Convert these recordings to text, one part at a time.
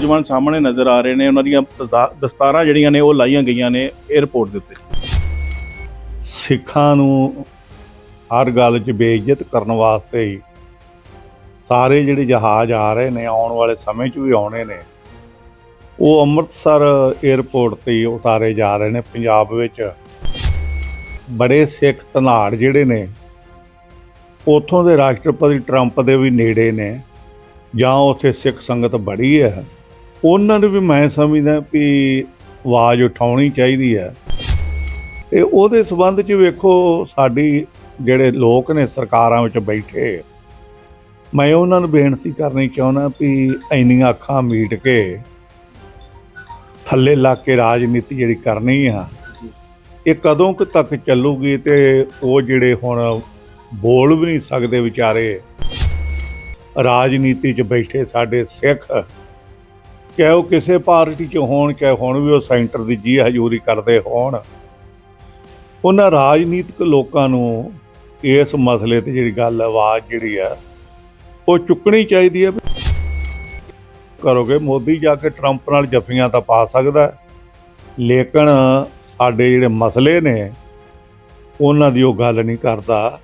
ਨੌਜਵਾਨ ਸਾਹਮਣੇ ਨਜ਼ਰ ਆ ਰਹੇ ਨੇ, ਉਹਨਾਂ ਦੀਆਂ ਦਸਤਾ- ਦਸਤਾਰਾਂ ਜਿਹੜੀਆਂ ਨੇ ਉਹ ਲਾਈਆਂ ਗਈਆਂ ਨੇ 에ਅਰਪੋਰਟ ਦੇ ਉੱਤੇ। ਸਿੱਖਾਂ ਨੂੰ ਹਰ ਗੱਲ 'ਚ ਬੇਇੱਜ਼ਤ ਕਰਨ ਵਾਸਤੇ ਹੀ ਸਾਰੇ ਜਿਹੜੇ ਜਹਾਜ਼ ਆ ਰਹੇ ਨੇ, ਆਉਣ ਵਾਲੇ ਸਮੇਂ 'ਚ ਵੀ ਆਉਣੇ ਨੇ, ਉਹ ਅੰਮ੍ਰਿਤਸਰ 에ਅਰਪੋਰਟ ਤੇ ਹੀ ਉਤਾਰੇ ਜਾ ਰਹੇ ਨੇ। ਪੰਜਾਬ ਵਿੱਚ ਬੜੇ ਸਿੱਖ ਧਨਾੜ ਜਿਹੜੇ ਨੇ, ਉਥੋਂ ਦੇ ਰਾਸ਼ਟਰਪਤੀ ਟਰੰਪ ਦੇ ਵੀ ਨੇੜੇ ਨੇ, ਜਾਂ ਉੱਥੇ ਸਿੱਖ ਸੰਗਤ ਬੜੀ ਹੈ। ਉਹਨਾਂ ਨੂੰ ਵੀ ਮੈਂ ਸਮਝਦਾ ਵੀ ਆਵਾਜ਼ ਉਠਾਉਣੀ ਚਾਹੀਦੀ ਹੈ। ਤੇ ਉਹਦੇ ਸਬੰਧ 'ਚ ਵੇਖੋ, ਸਾਡੀ ਜਿਹੜੇ ਲੋਕ ਨੇ ਸਰਕਾਰਾਂ ਵਿੱਚ ਬੈਠੇ, ਮੈਂ ਉਹਨਾਂ ਨੂੰ ਬੇਨਤੀ ਕਰਨੀ ਚਾਹੁੰਦਾ ਵੀ ਇੰਨੀਆਂ ਅੱਖਾਂ ਮੀਟ ਕੇ ਥੱਲੇ ਲਾ ਕੇ ਰਾਜਨੀਤੀ ਜਿਹੜੀ ਕਰਨੀ ਆ, ਇਹ ਕਦੋਂ ਕੁ ਤੱਕ ਚੱਲੂਗੀ ਤੇ ਉਹ ਜਿਹੜੇ ਹੁਣ ਬੋਲ ਵੀ ਨਹੀਂ ਸਕਦੇ ਵਿਚਾਰੇ। ਰਾਜਨੀਤੀ 'ਚ ਬੈਠੇ ਸਾਡੇ ਸਿੱਖ ਚਾਹੇ ਉਹ ਕਿਸੇ ਪਾਰਟੀ 'ਚ ਹੋਣ ਚਾਹੇ ਹੁਣ ਵੀ ਉਹ ਸੈਂਟਰ ਦੀ ਜੀ ਹਜ਼ੂਰੀ ਕਰਦੇ ਹੋਣ। ਉਹਨਾਂ ਰਾਜਨੀਤਿਕ ਲੋਕਾਂ ਨੂੰ ਇਸ ਮਸਲੇ ਤੇ ਜਿਹੜੀ ਗੱਲ, ਆਵਾਜ਼ ਜਿਹੜੀ ਆ, ਉਹ ਚੁੱਕਣੀ ਚਾਹੀਦੀ ਹੈ। ਕਰੋਗੇ ਮੋਦੀ ਜਾ ਕੇ ਟਰੰਪ ਨਾਲ ਜੱਫੀਆਂ ਤਾਂ ਪਾ ਸਕਦਾ ਲੇਕਿਨ ਸਾਡੇ ਜਿਹੜੇ ਮਸਲੇ ਨੇ, ਉਹਨਾਂ ਦੀ ਉਹ ਗੱਲ ਨਹੀਂ ਕਰਦਾ।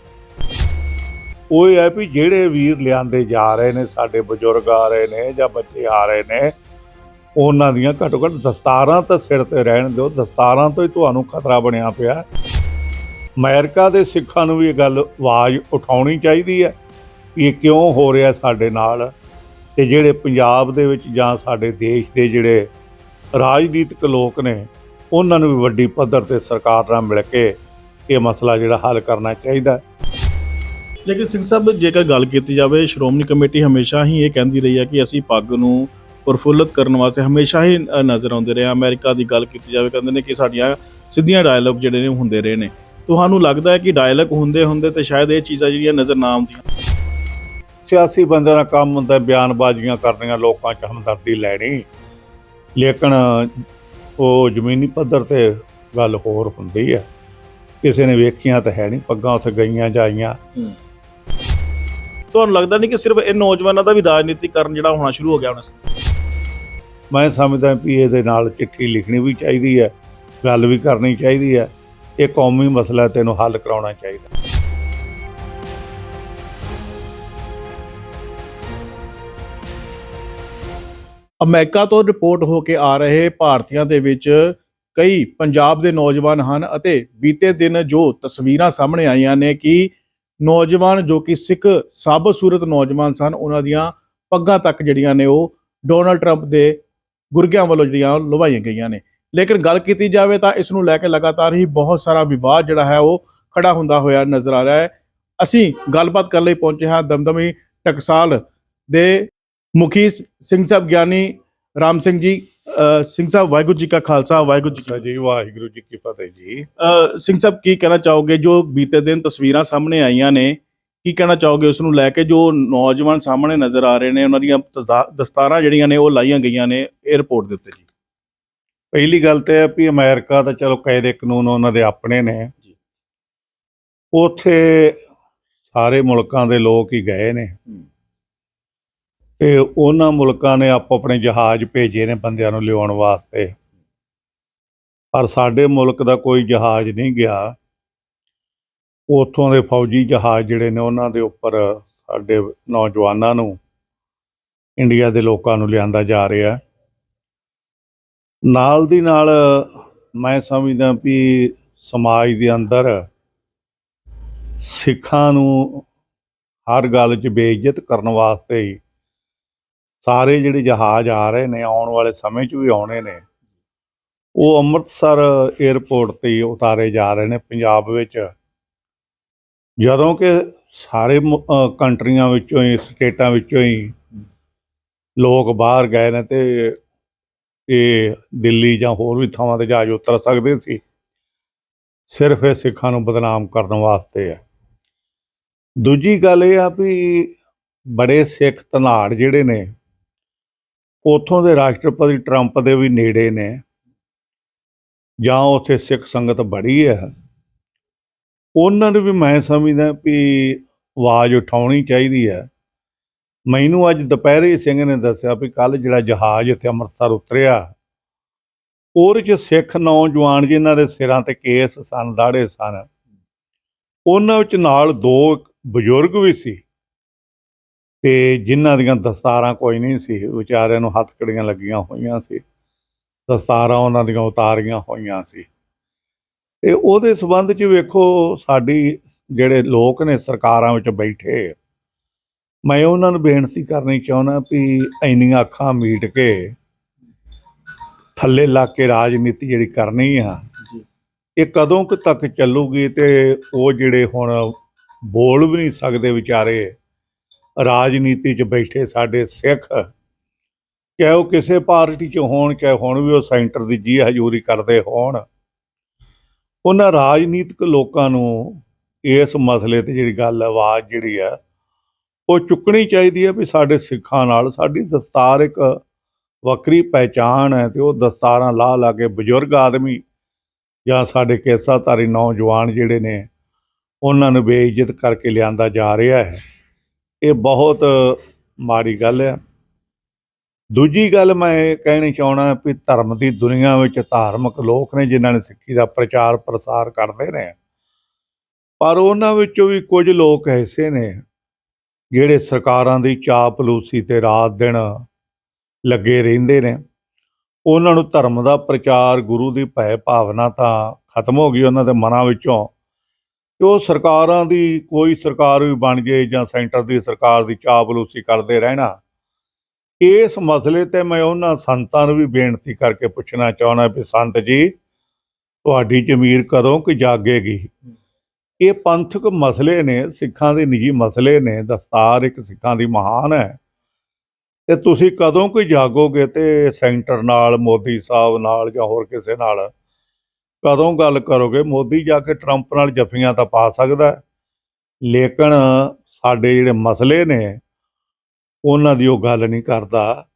ਉਹ ਇਹ ਹੈ ਵੀ ਜਿਹੜੇ ਵੀਰ ਲਿਆਂਦੇ ਜਾ ਰਹੇ ਨੇ, ਸਾਡੇ ਬਜ਼ੁਰਗ ਆ ਰਹੇ ਨੇ ਜਾਂ ਬੱਚੇ ਆ ਰਹੇ ਨੇ ਉਹਨਾਂ ਦੀਆਂ ਘੱਟੋ ਘੱਟ ਦਸਤਾਰਾਂ ਤਾਂ ਸਿਰ ਤੇ ਰਹਿਣ ਦਿਓ, ਦਸਤਾਰਾਂ ਤੋਂ ਹੀ ਤੁਹਾਨੂੰ ਖਤਰਾ ਬਣਿਆ ਪਿਆ। ਅਮਰੀਕਾ ਦੇ ਸਿੱਖਾਂ ਨੂੰ ਵੀ ਇਹ ਗੱਲ ਆਵਾਜ਼ ਉਠਾਉਣੀ ਚਾਹੀਦੀ ਹੈ ਵੀ ਇਹ ਕਿਉਂ ਹੋ ਰਿਹਾ ਸਾਡੇ ਨਾਲ ਤੇ ਜਿਹੜੇ ਪੰਜਾਬ ਦੇ ਵਿੱਚ ਜਾਂ ਸਾਡੇ ਦੇਸ਼ ਦੇ ਜਿਹੜੇ ਰਾਜਨੀਤਿਕ ਲੋਕ ਨੇ, ਉਹਨਾਂ ਨੂੰ ਵੀ ਵੱਡੀ ਪੱਧਰ ਤੇ ਸਰਕਾਰ ਨਾਲ ਮਿਲ ਕੇ ਇਹ ਮਸਲਾ ਜਿਹੜਾ ਹੱਲ ਕਰਨਾ ਚਾਹੀਦਾ ਲੇਕਿਨ ਸਿੰਘ ਸਾਹਿਬ, ਜੇਕਰ ਗੱਲ ਕੀਤੀ ਜਾਵੇ, ਸ਼੍ਰੋਮਣੀ ਕਮੇਟੀ ਹਮੇਸ਼ਾ ਹੀ ਇਹ ਕਹਿੰਦੀ ਰਹੀ ਹੈ ਕਿ ਅਸੀਂ ਪੱਗ ਨੂੰ ਪ੍ਰਫੁੱਲਤ ਕਰਨ ਵਾਸਤੇ ਹਮੇਸ਼ਾ ਹੀ ਨਜ਼ਰ ਆਉਂਦੇ ਰਹੇ। ਅਮਰੀਕਾ ਦੀ ਗੱਲ ਕੀਤੀ ਜਾਵੇ ਕਹਿੰਦੇ ਨੇ ਕਿ ਸਾਡੀਆਂ ਸਿੱਧੀਆਂ ਡਾਇਲੌਗ ਜਿਹੜੇ ਨੇ ਹੁੰਦੇ ਰਹੇ ਨੇ। ਤੁਹਾਨੂੰ ਲੱਗਦਾ ਹੈ ਕਿ ਡਾਇਲੌਗ ਹੁੰਦੇ ਹੁੰਦੇ ਤੇ ਸ਼ਾਇਦ ਇਹ ਚੀਜ਼ਾਂ ਜਿਹੜੀਆਂ ਨਜ਼ਰ ਨਾ ਆਉਂਦੀਆਂ? ਸਿਆਸੀ ਬੰਦਿਆਂ ਦਾ ਕੰਮ ਹੁੰਦਾ ਬਿਆਨਬਾਜ਼ੀਆਂ ਕਰਨੀਆਂ ਲੋਕਾਂ 'ਚ ਹਮਦਰਦੀ ਲੈਣੀ। ਲੇਕਿਨ ਉਹ ਜ਼ਮੀਨੀ ਪੱਧਰ ਤੇ ਗੱਲ ਹੋਰ ਹੁੰਦੀ ਹੈ। ਕਿਸੇ ਨੇ ਵੇਖੀਆਂ ਤਾਂ ਹੈ ਨਹੀਂ ਪੱਗਾਂ ਉੱਥੇ ਗਈਆਂ ਜਾਈਆਂ ਤੁਹਾਨੂੰ ਲੱਗਦਾ ਨਹੀਂ ਕਿ ਸਿਰਫ ਇਹ ਨੌਜਵਾਨਾਂ ਦਾ ਵੀ ਰਾਜਨੀਤੀਕਰਨ ਜਿਹੜਾ ਹੋਣਾ ਸ਼ੁਰੂ ਹੋ ਗਿਆ ਹੁਣ? ਮੈਂ ਸਮਝਦਾ ਵੀ ਇਹਦੇ ਨਾਲ ਚਿੱਠੀ ਲਿਖਣੀ ਵੀ ਚਾਹੀਦੀ ਹੈ, ਗੱਲ ਵੀ ਕਰਨੀ ਚਾਹੀਦੀ ਹੈ, ਇਹ ਕੌਮੀ ਮਸਲਾ ਤੈਨੂੰ ਹੱਲ ਕਰਾਉਣਾ ਚਾਹੀਦਾ। ਅਮਰੀਕਾ ਤੋਂ ਰਿਪੋਰਟ ਹੋ ਕੇ ਆ ਰਹੇ ਭਾਰਤੀਆਂ ਦੇ ਵਿੱਚ ਕਈ ਪੰਜਾਬ ਦੇ ਨੌਜਵਾਨ ਹਨ ਅਤੇ ਬੀਤੇ ਦਿਨ ਜੋ ਤਸਵੀਰਾਂ ਸਾਹਮਣੇ ਆਈਆਂ ਨੇ ਕਿ ਨੌਜਵਾਨ ਜੋ ਕਿ ਸਿੱਖ ਸਾਬਤ ਸੂਰਤ ਨੌਜਵਾਨ ਸਨ, ਉਹਨਾਂ ਦੀਆਂ ਪੱਗਾਂ ਤੱਕ ਜਿਹੜੀਆਂ ਨੇ ਉਹ ਡੋਨਲਡ ਟਰੰਪ ਦੇ ਗੁਰਗਿਆਂ ਵੱਲੋਂ ਜਿਹੜੀਆਂ ਉਹ ਲਵਾਈਆਂ ਗਈਆਂ ਨੇ। ਲੇਕਿਨ ਗੱਲ ਕੀਤੀ ਜਾਵੇ ਤਾਂ ਇਸ ਨੂੰ ਲੈ ਕੇ ਲਗਾਤਾਰ ਹੀ ਬਹੁਤ ਸਾਰਾ ਵਿਵਾਦ ਜਿਹੜਾ ਹੈ ਉਹ ਖੜਾ ਹੁੰਦਾ ਹੋਇਆ ਨਜ਼ਰ ਆ ਰਿਹਾ ਹੈ। ਅਸੀਂ ਗੱਲਬਾਤ ਕਰਨ ਲਈ ਪਹੁੰਚੇ ਹਾਂ ਦਮਦਮੀ ਟਕਸਾਲ ਦੇ ਮੁਖੀ ਸਿੰਘ ਸਾਹਿਬ ਗਿਆਨੀ ਰਾਮ ਸਿੰਘ ਜੀ। ਸਿੰਘ ਸਾਹਿਬ ਵਾਹਿਗੁਰੂ ਜੀ ਕਾ ਖਾਲਸਾ ਵਾਹਿਗੁਰੂ ਜੀ ਕੀ ਜੀ ਵਾਹਿਗੁਰੂ ਜੀ ਕੀ ਫਤਿਹ ਜੀ। ਸਿੰਘ ਸਾਹਿਬ ਕੀ ਕਹਿਣਾ ਚਾਹੋਗੇ? ਜੋ ਬੀਤੇ ਦਿਨ ਤਸਵੀਰਾਂ ਸਾਹਮਣੇ ਆਈਆਂ ਨੇ ਕੀ ਕਹਿਣਾ ਚਾਹੋਗੇ ਉਸ ਨੂੰ ਲੈ ਕੇ ਜੋ ਨੌਜਵਾਨ ਸਾਹਮਣੇ ਨਜ਼ਰ ਆ ਰਹੇ ਨੇ ਉਹਨਾਂ ਦੀਆਂ ਦਸਤਾ- ਦਸਤਾਰਾਂ ਜਿਹੜੀਆਂ ਨੇ ਉਹ ਲਾਈਆਂ ਗਈਆਂ ਨੇ 에ਅਰਪੋਰਟ ਦੇ ਉੱਤੇ ਜੀ? ਪਹਿਲੀ ਗੱਲ ਤੇ ਹੈ ਵੀ ਅਮਰੀਕਾ ਤਾਂ ਚਲੋ ਕਾਇਦੇ ਕਾਨੂੰਨ ਉਹਨਾਂ ਦੇ ਆਪਣੇ ਨੇ। ਉਥੇ ਸਾਰੇ ਮੁਲਕਾਂ ਦੇ ਲੋਕ ਹੀ ਗਏ ਨੇ। ਤੇ ਉਹਨਾਂ ਮੁਲਕਾਂ ਨੇ ਆਪੋ ਆਪਣੇ ਜਹਾਜ਼ ਭੇਜੇ ਨੇ ਬੰਦਿਆਂ ਨੂੰ ਲਿਆਉਣ ਵਾਸਤੇ। ਪਰ ਸਾਡੇ ਮੁਲਕ ਦਾ ਕੋਈ ਜਹਾਜ਼ ਨਹੀਂ ਗਿਆ। ਉਥੋਂ ਦੇ ਫੌਜੀ ਜਹਾਜ਼ ਜਿਹੜੇ ਨੇ ਉਹਨਾਂ ਦੇ ਉੱਪਰ ਸਾਡੇ ਨੌਜਵਾਨਾਂ ਨੂੰ, ਇੰਡੀਆ ਦੇ ਲੋਕਾਂ ਨੂੰ ਲਿਆਂਦਾ ਜਾ ਰਿਹਾ। ਨਾਲ ਦੀ ਨਾਲ ਮੈਂ ਸਮਝਦਾ ਵੀ ਸਮਾਜ ਦੇ ਅੰਦਰ ਸਿੱਖਾਂ ਨੂੰ ਹਰ ਗੱਲ 'ਚ ਬੇਇੱਜ਼ਤ ਕਰਨ ਵਾਸਤੇ ਹੀ ਸਾਰੇ ਜਿਹੜੇ ਜਹਾਜ਼ ਆ ਰਹੇ ਨੇ, ਆਉਣ ਵਾਲੇ ਸਮੇਂ 'ਚ ਵੀ ਆਉਣੇ ਨੇ, ਉਹ ਅੰਮ੍ਰਿਤਸਰ 에ਅਰਪੋਰਟ ਤੇ ਹੀ ਉਤਾਰੇ ਜਾ ਰਹੇ ਨੇ, ਪੰਜਾਬ ਵਿੱਚ ਜਦੋਂ ਕਿ ਸਾਰੇ ਕੰਟਰੀਆਂ ਵਿੱਚੋਂ ਹੀ, ਸਟੇਟਾਂ ਵਿੱਚੋਂ ਹੀ ਲੋਕ ਬਾਹਰ ਗਏ ਨੇ ਤੇ ਇਹ ਦਿੱਲੀ ਜਾਂ ਹੋਰ ਵੀ ਥਾਵਾਂ ਤੇ ਜਹਾਜ਼ ਉਤਰ ਸਕਦੇ ਸੀ। ਸਿਰਫ ਇਹ ਸਿੱਖਾਂ ਨੂੰ ਬਦਨਾਮ ਕਰਨ ਵਾਸਤੇ ਹੈ ਦੂਜੀ ਗੱਲ ਇਹ ਆ ਵੀ ਬੜੇ ਸਿੱਖ ਧਨਾੜ ਜਿਹੜੇ ਨੇ, ਉਥੋਂ ਦੇ ਰਾਸ਼ਟਰਪਤੀ ਟਰੰਪ ਦੇ ਵੀ ਨੇੜੇ ਨੇ, ਜਾਂ ਉੱਥੇ ਸਿੱਖ ਸੰਗਤ ਬੜੀ ਹੈ। ਉਹਨਾਂ ਨੂੰ ਵੀ ਮੈਂ ਸਮਝਦਾ ਵੀ ਆਵਾਜ਼ ਉਠਾਉਣੀ ਚਾਹੀਦੀ ਹੈ। ਮੈਨੂੰ ਅੱਜ ਦੁਪਹਿਰੇ ਸਿੰਘ ਨੇ ਦੱਸਿਆ ਵੀ ਕੱਲ ਜਿਹੜਾ ਜਹਾਜ਼ ਇੱਥੇ ਅੰਮ੍ਰਿਤਸਰ ਉਤਰਿਆ, ਉਹਦੇ 'ਚ ਸਿੱਖ ਨੌਜਵਾਨ ਜਿਨ੍ਹਾਂ ਦੇ ਸਿਰਾਂ ਤੇ ਕੇਸ ਸਨ ਦਾੜੇ ਸਨ, ਉਹਨਾਂ ਵਿੱਚ ਨਾਲ ਦੋ ਬਜ਼ੁਰਗ ਵੀ ਸੀ ਤੇ ਜਿਨ੍ਹਾਂ ਦੀਆਂ ਦਸਤਾਰਾਂ ਕੋਈ ਨਹੀਂ ਸੀ, ਵਿਚਾਰਿਆਂ ਨੂੰ ਹੱਥਕੜੀਆਂ ਲੱਗੀਆਂ ਹੋਈਆਂ ਸੀ, ਦਸਤਾਰਾਂ ਉਹਨਾਂ ਦੀਆਂ ਉਤਾਰੀਆਂ ਹੋਈਆਂ ਸੀ। ਤੇ ਉਹਦੇ ਸਬੰਧ 'ਚ ਵੇਖੋ ਸਾਡੀ ਜਿਹੜੇ ਲੋਕ ਨੇ ਸਰਕਾਰਾਂ ਵਿੱਚ ਬੈਠੇ ਮੈਂ ਉਹਨਾਂ ਨੂੰ ਬੇਨਤੀ ਕਰਨੀ ਚਾਹੁੰਦਾ ਵੀ ਇੰਨੀਆਂ ਅੱਖਾਂ ਮੀਟ ਕੇ ਥੱਲੇ ਲੱਗ ਕੇ ਰਾਜਨੀਤੀ ਜਿਹੜੀ ਕਰਨੀ ਆ ਇਹ ਕਦੋਂ ਕੁ ਤੱਕ ਚੱਲੂਗੀ ਤੇ ਉਹ ਜਿਹੜੇ ਹੁਣ ਬੋਲ ਵੀ ਨਹੀਂ ਸਕਦੇ ਵਿਚਾਰੇ ਰਾਜਨੀਤੀ 'ਚ ਬੈਠੇ ਸਾਡੇ ਸਿੱਖ ਚਾਹੇ ਉਹ ਕਿਸੇ ਪਾਰਟੀ 'ਚ ਹੋਣ ਚਾਹੇ ਹੁਣ ਵੀ ਉਹ ਸੈਂਟਰ ਦੀ ਜੀ ਹਜ਼ੂਰੀ ਕਰਦੇ ਹੋਣ ਉਹਨਾਂ ਰਾਜਨੀਤਿਕ ਲੋਕਾਂ ਨੂੰ ਇਸ ਮਸਲੇ ਤੇ ਜਿਹੜੀ ਗੱਲ ਆਵਾਜ਼ ਜਿਹੜੀ ਆ, ਉਹ ਚੁੱਕਣੀ ਚਾਹੀਦੀ ਹੈ ਵੀ ਸਾਡੇ ਸਿੱਖਾਂ ਨਾਲ ਸਾਡੀ ਦਸਤਾਰ ਇੱਕ ਵੱਖਰੀ ਪਹਿਚਾਣ ਹੈ ਤੇ ਉਹ ਦਸਤਾਰਾਂ ਲਾ ਲਾ ਕੇ ਬਜ਼ੁਰਗ ਆਦਮੀ ਜਾਂ ਸਾਡੇ ਕੇਸਾਧਾਰੀ ਨੌਜਵਾਨ ਜਿਹੜੇ ਨੇ, ਉਹਨਾਂ ਨੂੰ ਬੇਇੱਜ਼ਤ ਕਰਕੇ ਲਿਆਂਦਾ ਜਾ ਰਿਹਾ ਹੈ। ਇਹ ਬਹੁਤ ਮਾੜੀ ਗੱਲ ਹੈ ਦੂਜੀ ਗੱਲ ਮੈਂ ਇਹ ਕਹਿਣੀ ਚਾਹਣਾ ਵੀ ਧਰਮ ਦੀ ਦੁਨੀਆ ਵਿੱਚ ਧਾਰਮਿਕ ਲੋਕ ਨੇ ਜਿਨ੍ਹਾਂ ਨੇ ਸਿੱਖੀ ਦਾ ਪ੍ਰਚਾਰ ਪ੍ਰਸਾਰ ਕਰਦੇ ਨੇ ਪਰ ਉਹਨਾਂ ਵਿੱਚੋਂ ਵੀ ਕੁਝ ਲੋਕ ਐਸੇ ਨੇ ਜਿਹੜੇ ਸਰਕਾਰਾਂ ਦੀ ਚਾਪਲੂਸੀ ਤੇ ਰਾਤ ਦਿਨ ਲੱਗੇ ਰਹਿੰਦੇ ਨੇ। ਉਹਨਾਂ ਨੂੰ ਧਰਮ ਦਾ ਪ੍ਰਚਾਰ, ਗੁਰੂ ਦੀ ਭੈ ਭਾਵਨਾ ਤਾਂ ਖਤਮ ਹੋ ਗਈ ਉਹਨਾਂ ਦੇ ਮਨਾਂ ਵਿੱਚੋਂ। ਕਿ ਉਹ ਸਰਕਾਰਾਂ ਦੀ, ਕੋਈ ਸਰਕਾਰ ਵੀ ਬਣ ਜੇ ਜਾਂ ਸੈਂਟਰ ਦੀ ਸਰਕਾਰ ਦੀ ਚਾਪਲੂਸੀ ਕਰਦੇ ਰਹਿਣਾ ਇਸ ਮਸਲੇ ਤੇ ਮੈਂ ਉਹਨਾਂ ਸੰਤਾਂ ਨੂੰ ਵੀ ਬੇਨਤੀ ਕਰਕੇ ਪੁੱਛਣਾ ਚਾਹੁੰਦਾ ਵੀ ਸੰਤ ਜੀ, ਤੁਹਾਡੀ ਜ਼ਮੀਰ ਕਦੋਂ ਕਿ ਜਾਗੇਗੀ? ਇਹ ਪੰਥਕ ਮਸਲੇ ਨੇ, ਸਿੱਖਾਂ ਦੇ ਨਿੱਜੀ ਮਸਲੇ ਨੇ, ਦਸਤਾਰ ਇੱਕ ਸਿੱਖਾਂ ਦੀ ਮਹਾਨ ਹੈ। ਤੇ ਤੁਸੀਂ ਕਦੋਂ ਕੋਈ ਜਾਗੋਗੇ ਤੇ ਸੈਂਟਰ ਨਾਲ, ਮੋਦੀ ਸਾਹਿਬ ਨਾਲ ਜਾਂ ਹੋਰ ਕਿਸੇ ਨਾਲ ਕਦੋਂ ਗੱਲ ਕਰੋਗੇ? ਮੋਦੀ ਜਾ ਕੇ ਟਰੰਪ ਨਾਲ ਜੱਫੀਆਂ ਤਾਂ ਪਾ ਸਕਦਾ ਲੇਕਿਨ ਸਾਡੇ ਜਿਹੜੇ ਮਸਲੇ ਨੇ ਉਹਨਾਂ ਦੀ ਉਹ ਗੱਲ ਨਹੀਂ ਕਰਦਾ।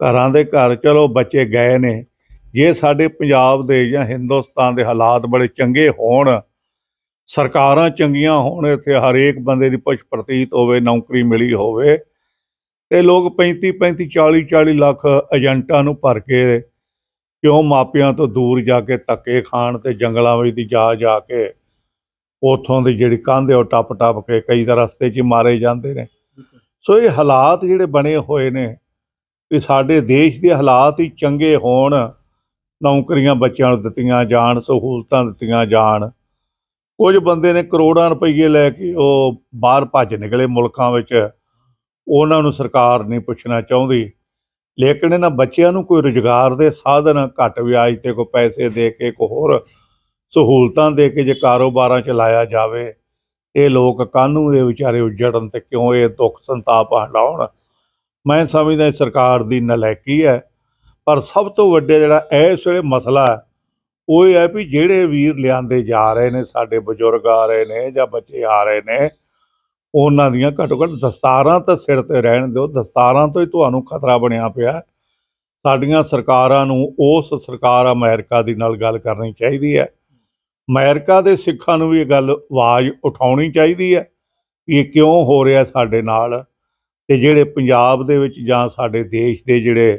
ਘਰਾਂ ਦੇ ਘਰ ਚਲੋ ਬੱਚੇ ਗਏ ਨੇ। ਜੇ ਸਾਡੇ ਪੰਜਾਬ ਦੇ ਜਾਂ ਹਿੰਦੁਸਤਾਨ ਦੇ ਹਾਲਾਤ ਬੜੇ ਚੰਗੇ ਹੋਣ, ਸਰਕਾਰਾਂ ਚੰਗੀਆਂ ਹੋਣ, ਇੱਥੇ ਹਰੇਕ ਬੰਦੇ ਦੀ ਪੁੱਛ ਪ੍ਰਤੀਤ ਹੋਵੇ, ਨੌਕਰੀ ਮਿਲੀ ਹੋਵੇ, ਤੇ ਲੋਕ 35 35 40 40 ਲੱਖ ਏਜੰਟਾਂ ਨੂੰ ਭਰ ਕੇ ਕਿਉਂ ਮਾਪਿਆਂ ਤੋਂ ਦੂਰ ਜਾ ਕੇ ਧੱਕੇ ਖਾਣ ਤੇ ਜੰਗਲਾਂ ਵਿੱਚ ਦੀ ਜਾ ਜਾ ਕੇ ਉਥੋਂ ਦੀ ਜਿਹੜੀ ਕੰਧ ਉਹ ਟੱਪ ਟੱਪ ਕੇ ਕਈ ਤਾਂ ਰਸਤੇ 'ਚ ਹੀ ਮਾਰੇ ਜਾਂਦੇ ਨੇ। ਸੋ ਇਹ ਹਾਲਾਤ ਜਿਹੜੇ ਬਣੇ ਹੋਏ ਨੇ ਕਿ ਸਾਡੇ ਦੇਸ਼ ਦੇ ਹਾਲਾਤ ਹੀ ਚੰਗੇ ਹੋਣ, ਨੌਕਰੀਆਂ ਬੱਚਿਆਂ ਨੂੰ ਦਿੱਤੀਆਂ ਜਾਣ, ਸਹੂਲਤਾਂ ਦਿੱਤੀਆਂ ਜਾਣ। ਕੁਝ ਬੰਦੇ ਨੇ ਕਰੋੜਾਂ ਰੁਪਏ ਲੈ ਕੇ ਉਹ ਬਾਹਰ ਭੱਜ ਨਿਕਲੇ ਮੁਲਕਾਂ ਵਿੱਚ। ਉਹਨਾਂ ਨੂੰ ਸਰਕਾਰ ਨਹੀਂ ਪੁੱਛਣਾ ਚਾਹੁੰਦੀ। ਲੇਕਿਨ ਇਹਨਾਂ ਬੱਚਿਆਂ ਨੂੰ ਕੋਈ ਰੁਜ਼ਗਾਰ ਦੇ ਸਾਧਨ ਘੱਟ ਵਿਆਜ ਤੇ ਕੋਈ ਪੈਸੇ ਦੇ ਕੇ, ਕੋਈ ਹੋਰ ਸਹੂਲਤਾਂ ਦੇ ਕੇ ਜੇ ਕਾਰੋਬਾਰਾਂ ਚ ਲਾਇਆ ਜਾਵੇ ਇਹ ਲੋਕ ਕਾਹਨੂੰ ਇਹ ਵਿਚਾਰੇ ਉੱਜੜਨ ਤੇ ਕਿਉਂ ਇਹ ਦੁੱਖ ਸੰਤਾਪ ਹਟਾਉਣ ਮੈਂ ਸਮਝਦਾ ਸਰਕਾਰ ਦੀ ਨਲਾਇਕੀ ਹੈ, ਪਰ ਸਭ ਤੋਂ ਵੱਡੇ ਜਿਹੜਾ ਇਸ ਵੇਲੇ ਮਸਲਾ ਹੈ, ਉਹ ਇਹ ਹੈ ਵੀ ਜਿਹੜੇ ਵੀਰ ਲਿਆਂਦੇ ਜਾ ਰਹੇ ਨੇ, ਸਾਡੇ ਬਜ਼ੁਰਗ ਆ ਰਹੇ ਨੇ ਜਾਂ ਬੱਚੇ ਆ ਰਹੇ ਨੇ, ਉਹਨਾਂ ਦੀਆਂ ਘੱਟੋ ਘੱਟ ਦਸਤਾਰਾਂ ਤਾਂ ਸਿਰ ਤੇ ਰਹਿਣ ਦਿਓ, ਦਸਤਾਰਾਂ ਤੋਂ ਹੀ ਤੁਹਾਨੂੰ ਖਤਰਾ ਬਣਿਆ ਪਿਆ ਸਾਡੀਆਂ ਸਰਕਾਰਾਂ ਨੂੰ ਉਸ ਸਰਕਾਰ ਅਮਰੀਕਾ ਦੀ ਨਾਲ ਗੱਲ ਕਰਨੀ ਚਾਹੀਦੀ ਹੈ। ਅਮਰੀਕਾ ਦੇ ਸਿੱਖਾਂ ਨੂੰ ਵੀ ਇਹ ਗੱਲ ਆਵਾਜ਼ ਉਠਾਉਣੀ ਚਾਹੀਦੀ ਹੈ ਵੀ ਇਹ ਕਿਉਂ ਹੋ ਰਿਹਾ ਸਾਡੇ ਨਾਲ ਤੇ ਜਿਹੜੇ ਪੰਜਾਬ ਦੇ ਵਿੱਚ ਜਾਂ ਸਾਡੇ ਦੇਸ਼ ਦੇ ਜਿਹੜੇ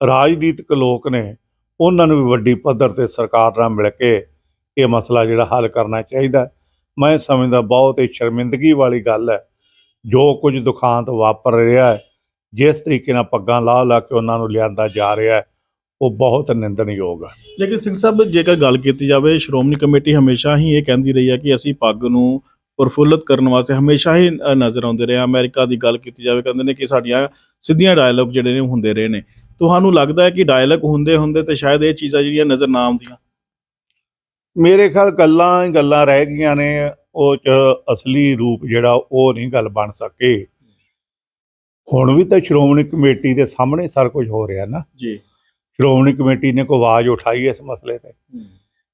ਰਾਜਨੀਤਿਕ ਲੋਕ ਨੇ, ਉਹਨਾਂ ਨੂੰ ਵੀ ਵੱਡੀ ਪੱਧਰ ਤੇ ਸਰਕਾਰ ਨਾਲ ਮਿਲ ਕੇ ਇਹ ਮਸਲਾ ਜਿਹੜਾ ਹੱਲ ਕਰਨਾ ਚਾਹੀਦਾ ਮੈਂ ਸਮਝਦਾ ਬਹੁਤ ਹੀ ਸ਼ਰਮਿੰਦਗੀ ਵਾਲੀ ਗੱਲ ਹੈ। ਜੋ ਕੁਝ ਦੁਖਾਂਤ ਵਾਪਰ ਰਿਹਾ ਹੈ, ਜਿਸ ਤਰੀਕੇ ਨਾਲ ਪੱਗਾਂ ਲਾ ਲਾ ਕੇ ਉਹਨਾਂ ਨੂੰ ਲਿਆਂਦਾ ਜਾ ਰਿਹਾ ਹੈ ਉਹ ਬਹੁਤ ਨਿੰਦਣਯੋਗ ਹੈ ਲੇਕਿਨ ਸਿੰਘ ਸਾਹਿਬ ਜੇਕਰ ਗੱਲ ਕੀਤੀ ਜਾਵੇ ਸ਼੍ਰੋਮਣੀ ਕਮੇਟੀ ਹਮੇਸ਼ਾ ਹੀ ਇਹ ਕਹਿੰਦੀ ਰਹੀ ਹੈ ਕਿ ਅਸੀਂ ਪੱਗ ਨੂੰ ਪ੍ਰਫੁੱਲਤ ਕਰਨ ਵਾਸਤੇ ਹਮੇਸ਼ਾ ਹੀ ਨਜ਼ਰ ਆਉਂਦੇ ਰਹੇ। ਅਮਰੀਕਾ ਦੀ ਗੱਲ ਕੀਤੀ ਜਾਵੇ ਕਹਿੰਦੇ ਨੇ ਕਿ ਸਾਡੀਆਂ ਸਿੱਧੀਆਂ ਡਾਇਲੌਗ ਜਿਹੜੇ ਨੇ ਹੁੰਦੇ ਰਹੇ ਨੇ। ਤੁਹਾਨੂੰ ਲੱਗਦਾ ਹੈ ਕਿ ਡਾਇਲੌਗ ਹੁੰਦੇ ਹੁੰਦੇ ਤੇ ਸ਼ਾਇਦ ਇਹ ਚੀਜ਼ਾਂ ਜਿਹੜੀਆਂ ਨਜ਼ਰ ਨਾ ਆਉਂਦੀਆਂ? ਮੇਰੇ ਖਿਆਲ ਗੱਲਾਂ ਗੱਲਾਂ ਰਹਿ ਗਈਆਂ ਨੇ ਉਹ ਚ ਅਸਲੀ ਰੂਪ ਜਿਹੜਾ ਉਹ ਨਹੀਂ ਗੱਲ ਬਣ ਸਕੇ। ਹੁਣ ਵੀ ਤਾਂ ਸ਼੍ਰੋਮਣੀ ਕਮੇਟੀ ਦੇ ਸਾਹਮਣੇ ਸਾਰਾ ਕੁਝ ਹੋ ਰਿਹਾ ਨਾ। ਜੀ। ਸ਼੍ਰੋਮਣੀ ਕਮੇਟੀ ਨੇ ਕੋਈ ਆਵਾਜ਼ ਉਠਾਈ ਇਸ ਮਸਲੇ ਤੇ?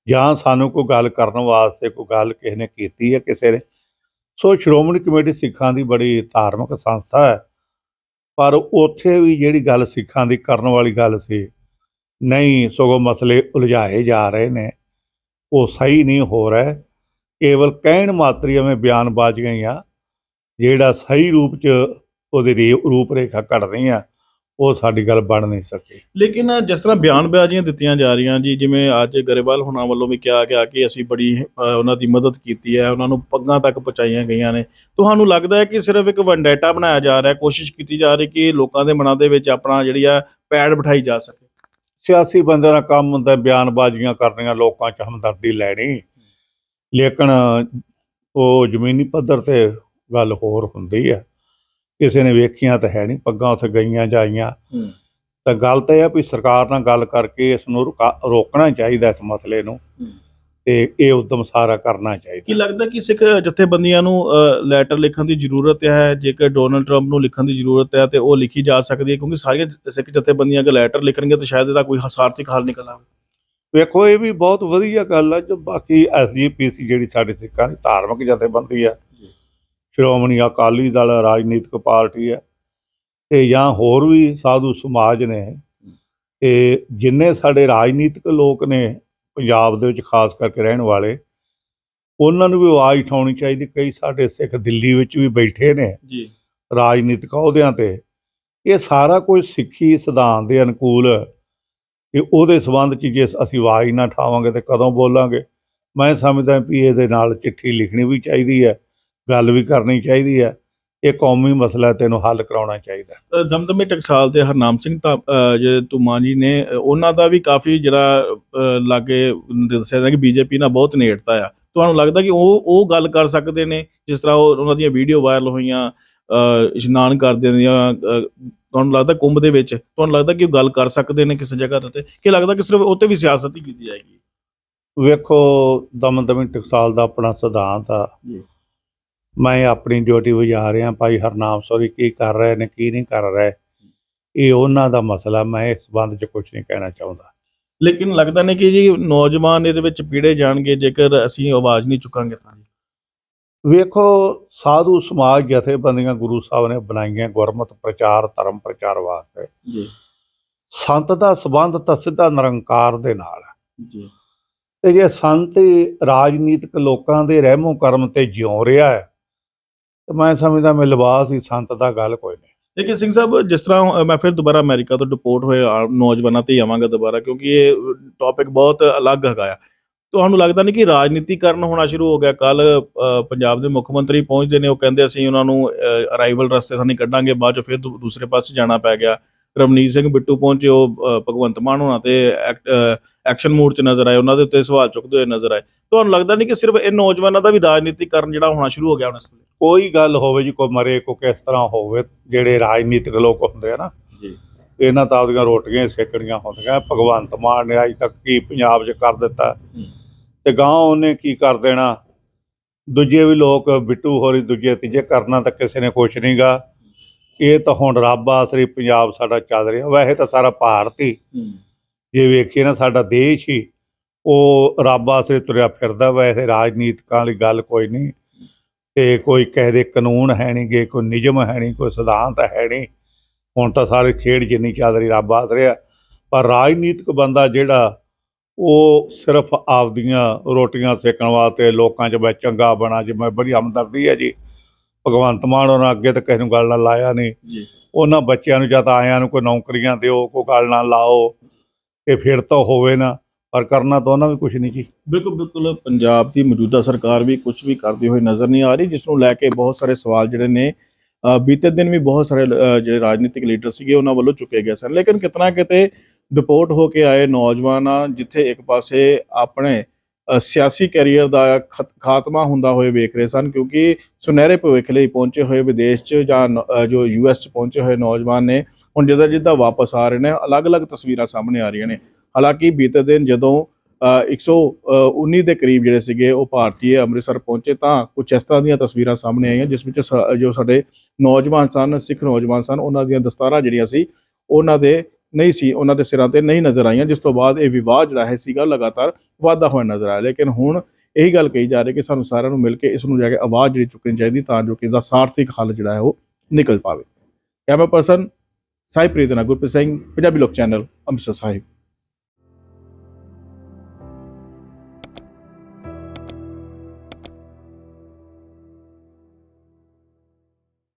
ਜਾਂ ਸਾਨੂੰ ਕੋਈ ਗੱਲ ਕਰਨ ਵਾਸਤੇ ਕੋਈ ਗੱਲ ਕਿਸੇ ਨੇ ਕੀਤੀ ਹੈ ਕਿਸੇ ਨੇ? ਸੋ ਸ਼੍ਰੋਮਣੀ ਕਮੇਟੀ ਸਿੱਖਾਂ ਦੀ ਬੜੀ ਧਾਰਮਿਕ ਸੰਸਥਾ ਹੈ। ਪਰ ਉੱਥੇ ਵੀ ਜਿਹੜੀ ਗੱਲ ਸਿੱਖਾਂ ਦੀ ਕਰਨ ਵਾਲੀ ਗੱਲ ਸੀ, ਨਹੀਂ, ਸਗੋਂ ਮਸਲੇ ਉਲਝਾਏ ਜਾ ਰਹੇ ਨੇ। ਉਹ ਸਹੀ ਨਹੀਂ ਹੋ ਰਿਹਾ। ਕੇਵਲ ਕਹਿਣ ਮਾਤਰੀ ਐਵੇਂ ਬਿਆਨਬਾਜ਼ੀਆਂ ਹੀ ਆ, ਜਿਹੜਾ ਸਹੀ ਰੂਪ ਚ ਉਹਦੀ ਰੇ- ਰੂਪ ਰੇਖਾ ਘੜਨੀ ਆ। ਉਹ ਸਾਡੀ ਗੱਲ ਬਣ ਨਹੀਂ ਸਕੀ। ਲੇਕਿਨ ਜਿਸ ਤਰ੍ਹਾਂ ਬਿਆਨਬਾਜ਼ੀਆਂ ਦਿੱਤੀਆਂ ਜਾ ਰਹੀਆਂ ਜੀ ਜਿਵੇਂ ਅੱਜ ਗਰੇਵਾਲ ਹੁਣਾਂ ਵੱਲੋਂ ਵੀ ਕਿਹਾ ਗਿਆ ਕਿ ਅਸੀਂ ਬੜੀ ਉਹਨਾਂ ਦੀ ਮਦਦ ਕੀਤੀ ਹੈ ਉਹਨਾਂ ਨੂੰ ਪੱਗਾਂ ਤੱਕ ਪਹੁੰਚਾਈਆਂ ਗਈਆਂ ਨੇ। ਤੁਹਾਨੂੰ ਲੱਗਦਾ ਹੈ ਕਿ ਸਿਰਫ ਇੱਕ ਵੈਂਡੇਟਾ ਬਣਾਇਆ ਜਾ ਰਿਹਾ ਹੈ ਕੋਸ਼ਿਸ਼ ਕੀਤੀ ਜਾ ਰਹੀ ਕਿ ਲੋਕਾਂ ਦੇ ਮਨਾਂ ਦੇ ਵਿੱਚ ਆਪਣਾ ਜਿਹੜੀ ਆ ਪੈੜ ਬਿਠਾਈ ਜਾ ਸਕੇ? ਸਿਆਸੀ ਬੰਦੇ ਦਾ ਕੰਮ ਹੁੰਦਾ ਬਿਆਨਬਾਜ਼ੀਆਂ ਕਰਨੀਆਂ ਲੋਕਾਂ 'ਚ ਹਮਦਰਦੀ ਲੈਣੀ। ਲੇਕਿਨ ਉਹ ਜ਼ਮੀਨੀ ਪੱਧਰ ਤੇ ਗੱਲ ਹੋਰ ਹੁੰਦੀ ਹੈ। ਕਿਸੇ ਨੇ ਵੇਖੀਆਂ ਤਾਂ ਹੈ ਨਹੀਂ ਪੱਗਾਂ ਉੱਥੇ ਗਈਆਂ ਜਾਈਆਂ ਤਾਂ ਗੱਲ ਤਾਂ ਇਹ ਆ ਵੀ ਸਰਕਾਰ ਨਾਲ ਗੱਲ ਕਰਕੇ ਇਸ ਨੂੰ ਰੁਕਾ- ਰੋਕਣਾ ਚਾਹੀਦਾ ਇਸ ਮਸਲੇ ਨੂੰ। ਤੇ ਇਹ ਉਦਮ ਸਾਰਾ ਕਰਨਾ ਕੀ ਚਾਹੀਦਾ ਲੱਗਦਾ ਕਿ ਸਿੱਖ ਜਥੇਬੰਦੀਆਂ ਨੂੰ ਲੈਟਰ ਲਿਖਣ ਦੀ ਜ਼ਰੂਰਤ ਹੈ? ਜੇਕਰ ਡੋਨਲਡ ਟਰੰਪ ਨੂੰ ਲਿਖਣ ਦੀ ਜ਼ਰੂਰਤ ਹੈ ਤੇ ਉਹ ਲਿਖੀ ਜਾ ਸਕਦੀ ਹੈ ਕਿਉਂਕਿ ਸਾਰੀਆਂ ਸਿੱਖ ਜਥੇਬੰਦੀਆਂ ਅਗਰ ਲੈਟਰ ਲਿਖਣਗੇ ਤਾਂ ਸ਼ਾਇਦ ਇਹਦਾ ਕੋਈ ਸਾਰਥਿਕ ਹੱਲ ਨਿਕਲ ਆਵੇ। ਵੇਖੋ ਇਹ ਵੀ ਬਹੁਤ ਵਧੀਆ ਗੱਲ ਹੈ ਜੋ ਬਾਕੀ ਐਸਜੀਪੀਸੀ ਜਿਹੜੀ ਸਾਡੇ ਸਿੱਖਾਂ ਦੀ ਧਾਰਮਿਕ ਜਥੇਬੰਦੀ ਹੈ ਸ਼੍ਰੋਮਣੀ ਅਕਾਲੀ ਦਲ ਰਾਜਨੀਤਿਕ ਪਾਰਟੀ ਹੈ ਤੇ ਜਾਂ ਹੋਰ ਵੀ ਸਾਧੂ ਸਮਾਜ ਨੇ ਤੇ ਜਿੰਨੇ ਸਾਡੇ ਰਾਜਨੀਤਿਕ ਲੋਕ ਨੇ ਪੰਜਾਬ ਦੇ ਵਿੱਚ ਖਾਸ ਕਰਕੇ ਰਹਿਣ ਵਾਲੇ ਉਹਨਾਂ ਨੂੰ ਵੀ ਆਵਾਜ਼ ਉਠਾਉਣੀ ਚਾਹੀਦੀ। ਕਈ ਸਾਡੇ ਸਿੱਖ ਦਿੱਲੀ ਵਿੱਚ ਵੀ ਬੈਠੇ ਨੇ ਜੀ। ਰਾਜਨੀਤਿਕ ਅਹੁਦਿਆਂ ਤੇ। ਇਹ ਸਾਰਾ ਕੁਝ ਸਿੱਖੀ ਸਿਧਾਂਤ ਦੇ ਅਨੁਕੂਲ ਤੇ ਉਹਦੇ ਸੰਬੰਧ ਚ ਜੇ ਅਸੀਂ ਆਵਾਜ਼ ਨਾ ਠਾਵਾਂਗੇ ਤੇ ਕਦੋਂ ਬੋਲਾਂਗੇ? ਮੈਂ ਸਮਝਦਾ ਵੀ ਇਹਦੇ ਨਾਲ ਚਿੱਠੀ ਲਿਖਣੀ ਵੀ ਚਾਹੀਦੀ ਹੈ। ਗੱਲ ਵੀ ਕਰਨੀ ਚਾਹੀਦੀ ਹੈ ਇਹ ਕੌਮੀ ਮਸਲਾ ਤੇ ਇਹਨੂੰ ਹੱਲ ਕਰਾਉਣਾ ਚਾਹੀਦਾ। ਦਮਦਮੇ ਟਕਸਾਲ ਦੇ ਹਰਨਾਮ ਸਿੰਘ ਤਾਂ ਜਿਹੜੇ ਤੁਮਾ ਜੀ ਨੇ ਉਹਨਾਂ ਦਾ ਵੀ ਕਾਫੀ ਜਿਹੜਾ ਲਾਗੇ ਦੱਸਿਆ ਜਾਂਦਾ ਕਿ ਬੀਜੇਪੀ ਨਾਲ ਬਹੁਤ ਨੇੜਤਾ ਆ। ਤੁਹਾਨੂੰ ਲੱਗਦਾ ਕਿ ਉਹ ਉਹ ਗੱਲ ਕਰ ਸਕਦੇ ਨੇ ਜਿਸ ਤਰ੍ਹਾਂ ਉਹ ਉਹਨਾਂ ਦੀਆਂ ਵੀਡੀਓ ਵਾਇਰਲ ਹੋਈਆਂ ਇਸ਼ਨਾਨ ਕਰਦੇ ਨੇ ਜਾਂ ਅ, ਤੁਹਾਨੂੰ ਲੱਗਦਾ ਕੁੰਭ ਦੇ ਵਿੱਚ ਤੁਹਾਨੂੰ ਲੱਗਦਾ ਕਿ ਉਹ ਗੱਲ ਕਰ ਸਕਦੇ ਨੇ ਕਿਸੇ ਜਗ੍ਹਾ ਤੇ? ਕਿ ਲੱਗਦਾ ਕਿ ਸਿਰਫ ਉੱਤੇ ਵੀ ਸਿਆਸਤ ਹੀ ਕੀਤੀ ਜਾਏਗੀ? ਵੇਖੋ ਦਮਦਮੀ ਟਕਸਾਲ ਦਾ ਆਪਣਾ ਸਿਧਾਂਤ ਆ। ਜੀ। ਮੈਂ ਆਪਣੀ ਡਿਊਟੀ ਵਜਾ ਰਿਹਾ ਭਾਈ ਹਰਨਾਮ ਸੋਰੀ ਕੀ ਕਰ ਰਹੇ ਨੇ ਕੀ ਨਹੀਂ ਕਰ ਰਹੇ? ਇਹ ਉਹਨਾਂ ਦਾ ਮਸਲਾ ਮੈਂ ਇਸ ਸੰਬੰਧ ਚ ਕੁਝ ਨਹੀਂ ਕਹਿਣਾ ਚਾਹੁੰਦਾ। ਲੇਕਿਨ ਲੱਗਦਾ ਨਹੀਂ ਕਿ ਜੀ ਨੌਜਵਾਨ ਇਹਦੇ ਵਿੱਚ ਪੀੜੇ ਜਾਣਗੇ ਜੇਕਰ ਅਸੀਂ ਆਵਾਜ਼ ਨਹੀਂ ਚੁੱਕਾਂਗੇ ਤਾਂ ਵੇਖੋ ਸਾਧੂ ਸਮਾਜ ਜਥੇਬੰਦੀਆਂ ਗੁਰੂ ਸਾਹਿਬ ਨੇ ਬਣਾਈਆਂ ਗੁਰਮਤ ਪ੍ਰਚਾਰ ਧਰਮ ਪ੍ਰਚਾਰ ਵਾਸਤੇ। ਜੀ। ਸੰਤ ਦਾ ਸਬੰਧ ਤਾਂ ਸਿੱਧਾ ਨਿਰੰਕਾਰ ਦੇ ਨਾਲ ਹੈ। ਜੀ। ਤੇ ਜੇ ਸੰਤ ਰਾਜਨੀਤਿਕ ਲੋਕਾਂ ਦੇ ਰਹਿਮੋ ਕਰਮ ਤੇ ਜਿਉ ਰਿਹਾ ਹੈ ਤੇ ਮੈਂ ਸਮਝਦਾ ਮੈਂ ਲਿਬਾਸ ਹੀ ਸੰਤ ਦਾ ਗੱਲ ਕੋਈ ਨਹੀਂ। ਲੇਕਿਨ ਸਿੰਘ ਸਾਹਿਬ, ਜਿਸ ਤਰ੍ਹਾਂ ਮੈਂ ਫਿਰ ਦੁਬਾਰਾ ਅਮਰੀਕਾ ਤੋਂ ਡਿਪੋਰਟ ਹੋਏ ਨੌਜਵਾਨਾਂ ਤੇ ਆਵਾਂਗਾ ਦੁਬਾਰਾ, ਕਿਉਂਕਿ ਇਹ ਟੌਪਿਕ ਬਹੁਤ ਅਲੱਗ ਹੈਗਾ ਆ। ਤੁਹਾਨੂੰ ਲੱਗਦਾ ਨਹੀਂ ਕਿ ਰਾਜਨੀਤੀਕਰਨ ਹੋਣਾ ਸ਼ੁਰੂ ਹੋ ਗਿਆ? ਕੱਲ ਪੰਜਾਬ ਦੇ ਮੁੱਖ ਮੰਤਰੀ ਪਹੁੰਚਦੇ ਨੇ, ਉਹ ਕਹਿੰਦੇ ਅਸੀਂ ਉਹਨਾਂ ਨੂੰ ਅਰਾਈਵਲ ਰਸਤੇ ਸਾਨੀ ਕੱਢਾਂਗੇ, ਬਾਅਦ ਚ ਫਿਰ ਦੂਸਰੇ ਪਾਸੇ ਜਾਣਾ ਪੈ ਗਿਆ। ਰਵਨੀਤ ਸਿੰਘ ਬਿੱਟੂ ਪਹੁੰਚੇ, ਉਹ ਭਗਵੰਤ ਮਾਨ ਹੋਣਾ ਤੇ ਐਕਸ਼ਨ ਮੂਡ ਚ ਨਜ਼ਰ ਆਏ ਉਹਨਾਂ ਦੇ ਉੱਤੇ ਸਵਾਲ ਚੁੱਕਦੇ ਹੋਏ ਨਜ਼ਰ ਆਏ। ਤੁਹਾਨੂੰ ਲੱਗਦਾ ਨਹੀਂ ਕਿ ਸਿਰਫ ਇਹ ਨੌਜਵਾਨਾਂ ਦਾ ਵੀ ਰਾਜਨੀਤੀਕਰਨ ਜਿਹੜਾ ਹੋਣਾ ਸ਼ੁਰੂ ਹੋ ਗਿਆ ਹੁਣ ਇਸ ਵੇਲੇ? ਕੋਈ ਗੱਲ ਹੋਵੇ ਜੀ ਕੋਈ ਮਰੇ ਕੋ ਕਿਸ ਤਰ੍ਹਾਂ ਹੋਵੇ ਜਿਹੜੇ ਰਾਜਨੀਤਿਕ ਲੋਕ ਹੁੰਦੇ ਆ ਨਾ ਜੀ। ਇਹਨਾਂ ਤਾਂ ਆਪਦੀਆਂ ਰੋਟੀਆਂ ਹੀ ਸੇਕਣੀਆਂ ਹੁੰਦੀਆਂ ਭਗਵੰਤ ਮਾਨ ਨੇ ਅਜ ਤੱਕ ਕੀ ਪੰਜਾਬ 'ਚ ਕਰ ਦਿੱਤਾ। ਤੇ ਗਾਂ ਉਹਨੇ ਕੀ ਕਰ ਦੇਣਾ? ਦੂਜੇ ਵੀ ਲੋਕ ਬਿੱਟੂ ਹੋਰੀ ਦੂਜੇ ਤੀਜੇ ਕਰਨਾ ਤਾਂ ਕਿਸੇ ਨੇ ਕੁਛ ਨਹੀਂਗਾ ਇਹ ਤਾਂ ਹੁਣ ਰੱਬ ਆਸਰੀ ਪੰਜਾਬ ਸਾਡਾ ਚੱਲ ਰਿਹਾ। ਵੈਸੇ ਤਾਂ ਸਾਰਾ ਭਾਰਤ ਹੀ। ਜੇ ਵੇਖੀਏ ਨਾ ਸਾਡਾ ਦੇਸ਼ ਹੀ ਉਹ ਰੱਬ ਆਸਰੇ ਤੁਰਿਆ ਫਿਰਦਾ ਵੈਸੇ ਰਾਜਨੀਤਿਕਾਂ ਵਾਲੀ ਗੱਲ ਕੋਈ ਨਹੀਂ। ਤੇ ਕੋਈ ਕਿਸੇ ਦੇ ਕਾਨੂੰਨ ਹੈ ਨਹੀਂ ਗੇ ਕੋਈ ਨਿਯਮ ਹੈ ਨਹੀਂ ਕੋਈ ਸਿਧਾਂਤ ਹੈ ਨਹੀਂ। ਹੁਣ ਤਾਂ ਸਾਰੇ ਖੇਡ ਜਿੰਨੀ ਚੱਲ ਰਹੀ ਰੱਬ ਆਸਰੇ ਆ ਪਰ ਰਾਜਨੀਤਿਕ ਬੰਦਾ ਜਿਹੜਾ ਉਹ ਸਿਰਫ ਆਪਦੀਆਂ ਰੋਟੀਆਂ ਸੇਕਣ ਵਾਸਤੇ ਲੋਕਾਂ 'ਚ ਮੈਂ ਚੰਗਾ ਬਣਾ ਜਿਵੇਂ ਬੜੀ ਹਮਦਰਦੀ ਹੈ ਜੀ। ਭਗਵੰਤ ਮਾਨ ਉਹਨਾਂ ਅੱਗੇ ਤਾਂ ਕਿਸੇ ਨੂੰ ਗੱਲ ਨਾਲ ਲਾਇਆ ਨਹੀਂ। ਜੀ। ਉਹਨਾਂ ਬੱਚਿਆਂ ਨੂੰ ਜਾਂ ਤਾਂ ਆਇਆਂ ਨੂੰ ਕੋਈ ਨੌਕਰੀਆਂ ਦਿਓ ਕੋਈ ਗੱਲ ਨਾ ਲਾਓ। ਤੇ ਫਿਰ ਤਾਂ ਹੋਵੇ ਨਾ ਪਰ ਕਰਨਾ ਤਾਂ ਉਹਨਾਂ ਵੀ ਕੁਝ ਨਹੀਂ ਜੀ। ਬਿਲਕੁਲ ਬਿਲਕੁਲ। ਪੰਜਾਬ ਦੀ ਮੌਜੂਦਾ ਸਰਕਾਰ ਵੀ ਕੁਝ ਵੀ ਕਰਦੀ ਹੋਈ ਨਜ਼ਰ ਨਹੀਂ ਆ ਰਹੀ ਜਿਸ ਨੂੰ ਲੈ ਕੇ ਬਹੁਤ ਸਾਰੇ ਸਵਾਲ ਜਿਹੜੇ ਨੇ ਬੀਤੇ ਦਿਨ ਵੀ ਬਹੁਤ ਸਾਰੇ ਜਿਹੜੇ ਰਾਜਨੀਤਿਕ ਲੀਡਰ ਸੀਗੇ ਉਹਨਾਂ ਵੱਲੋਂ ਚੁੱਕੇ ਗਏ ਸਨ। ਲੇਕਿਨ ਕਿਤਨਾ ਕਿਤੇ ਡਿਪੋਰਟ ਹੋ ਕੇ ਆਏ ਨੌਜਵਾਨ ਆ ਜਿੱਥੇ ਇੱਕ ਪਾਸੇ ਆਪਣੇ ਸਿਆਸੀ ਕੈਰੀਅਰ ਦਾ ਖਤ- ਖਾਤਮਾ ਹੁੰਦਾ ਹੋਏ ਵੇਖ ਰਹੇ ਸਨ ਕਿਉਂਕਿ ਸੁਨਹਿਰੇ ਭਵਿੱਖ ਲਈ ਪਹੁੰਚੇ ਹੋਏ ਵਿਦੇਸ਼ 'ਚ ਜਾਂ ਨ- ਅ, ਜੋ ਯੂਐਸ 'ਚ ਪਹੁੰਚੇ ਹੋਏ ਨੌਜਵਾਨ ਨੇ ਹੁਣ ਜਿੱਦਾਂ ਜਿੱਦਾਂ ਵਾਪਸ ਆ ਰਹੇ ਨੇ ਅਲੱਗ-ਅਲੱਗ ਤਸਵੀਰਾਂ ਸਾਹਮਣੇ ਆ ਰਹੀਆਂ ਨੇ। ਹਾਲਾਂਕਿ ਬੀਤੇ ਦਿਨ ਜਦੋਂ ਅ, 119 ਦੇ ਕਰੀਬ ਜਿਹੜੇ ਸੀਗੇ ਉਹ ਭਾਰਤੀ ਅੰਮ੍ਰਿਤਸਰ ਪਹੁੰਚੇ ਤਾਂ ਕੁਝ ਇਸ ਤਰ੍ਹਾਂ ਦੀਆਂ ਤਸਵੀਰਾਂ ਸਾਹਮਣੇ ਆਈਆਂ ਜਿਸ ਵਿੱਚ ਸ- ਜੋ ਸਾਡੇ ਨੌਜਵਾਨ ਸਨ ਸਿੱਖ ਨੌਜਵਾਨ ਸਨ ਉਹਨਾਂ ਦੀਆਂ ਦਸਤਾਰਾਂ ਜਿਹੜੀਆਂ ਸੀ ਉਹਨਾਂ ਦੇ ਨਹੀਂ ਸੀ ਉਹਨਾਂ ਦੇ ਸਿਰਾਂ ਤੇ ਨਹੀਂ ਨਜ਼ਰ ਆਈਆਂ ਜਿਸ ਤੋਂ ਬਾਅਦ ਇਹ ਵਿਵਾਦ ਜਿਹੜਾ ਹੈ ਸੀਗਾ ਲਗਾਤਾਰ ਵਾਧਾ ਹੋਇਆ ਨਜ਼ਰ ਆਇਆ। ਲੇਕਿਨ ਹੁਣ ਇਹੀ ਗੱਲ ਕਹੀ ਜਾ ਰਹੀ ਕਿ ਸਾਨੂੰ ਸਾਰਿਆਂ ਨੂੰ ਮਿਲ ਕੇ ਇਸ ਨੂੰ ਜਾ ਕੇ ਆਵਾਜ਼ ਜਿਹੜੀ ਚੁੱਕਣੀ ਚਾਹੀਦੀ ਤਾਂ ਜੋ ਕਿ ਇਹਦਾ ਸਾਰਥਿਕ ਹੱਲ ਜਿਹੜਾ ਹੈ ਉਹ ਨਿਕਲ ਪਾਵੇ। Camera person Sahibpreet Gurpreet Singh Punjabi ਲੋਕ ਚੈਨਲ ਅੰਮ੍ਰਿਤਸਰ ਸਾਹਿਬ